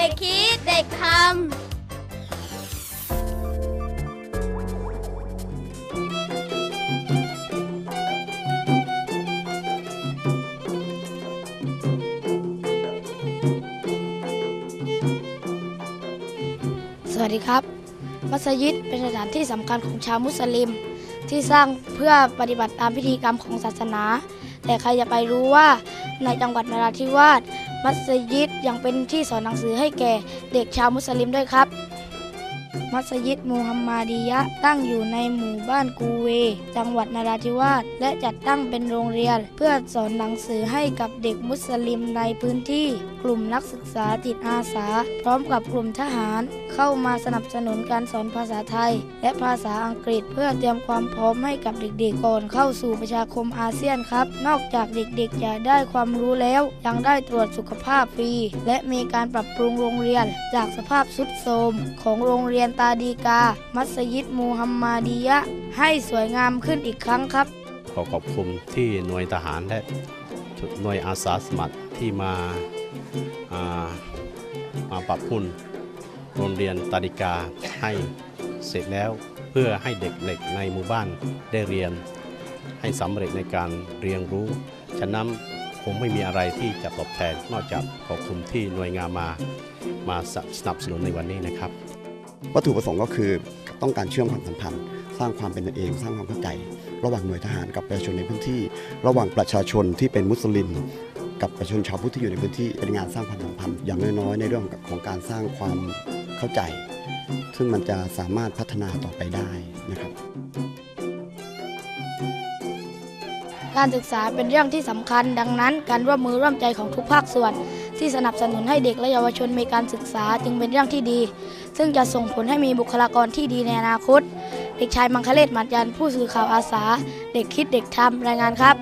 ด็กทำสวัสดีครับ มัสยิดเป็นสถานที่สำคัญของชาวมุสลิม ที่สร้างเพื่อปฏิบัติตามพิธีกรรมของศาสนา แต่ใครจะไปรู้ว่าในจังหวัดนราธิวาส มัสยิดยังเป็นที่สอนหนังสือให้แก่เด็กชาวมุสลิมด้วยครับ มัสยิดมูฮัมมาดียะ ตั้งอยู่ในหมู่บ้านกูเว จังหวัดนราธิวาสและจัดตั้งเป็นโรงเรียน เพื่อสอนหนังสือให้กับเด็กมุสลิมในพื้นที่ กลุ่มนักศึกษาจิตอาสา พร้อมกับกลุ่มทหาร เข้ามาสนับสนุนการสอนภาษาไทย และภาษาอังกฤษ เพื่อเตรียมความพร้อมให้กับเด็กๆก่อนเข้าสู่ประชาคมอาเซียนครับ นอกจากเด็กๆจะได้ความรู้แล้วยังได้ตรวจสุขภาพฟรี และมีการปรับปรุงโรงเรียน จากสภาพสุดโทรมของโรงเรียนตาดีกา มัสยิดมูฮัมมาดียะ ให้สวยงามขึ้นอีกครั้งครับ ขอขอบคุณที่หน่วยทหารและหน่วยอาสาสมัครที่มาามาปรับปรุงโรงเรียนตาดิกาให้เสร็จแล้วเพื่อให้เด็กๆในหมู่บ้านได้เรียน ให้สำเร็จในการเรียนรู้ ฉะนั้นผมไม่มีอะไรที่จะตอบแทน นอกจากขอบคุณที่หน่วยงานมา มาสนับสนุนในวันนี้นะครับ วัตถุประสงค์ก็คือต้องการเชื่อมความสัมพันธ์ สร้างความเป็นกันเอง สร้างความเข้าใจ ระหว่างหน่วยทหารกับประชาชนในพื้นที่ ระหว่างประชาชนที่เป็นมุสลิม กับประชาชนชาวพุทธที่อยู่ในพื้นที่เป็นงานสร้างความสัมพันธ์อย่างน้อยๆในเรื่องของการสร้างความเข้าใจ ซึ่งมันจะสามารถพัฒนาต่อไปได้นะครับ การศึกษาเป็นเรื่องที่สำคัญ ดังนั้น การร่วมมือร่วมใจของทุกภาคส่วน ที่สนับสนุนให้เด็กและเยาวชนมีการศึกษาจึงเป็นเรื่องที่ดี ซึ่งจะส่งผลให้มีบุคลากรที่ดีในอนาคต เด็กชายมังคเลศหมัดยันผู้สื่อข่าวอาสา เด็กคิดเด็กทำรายงานครับ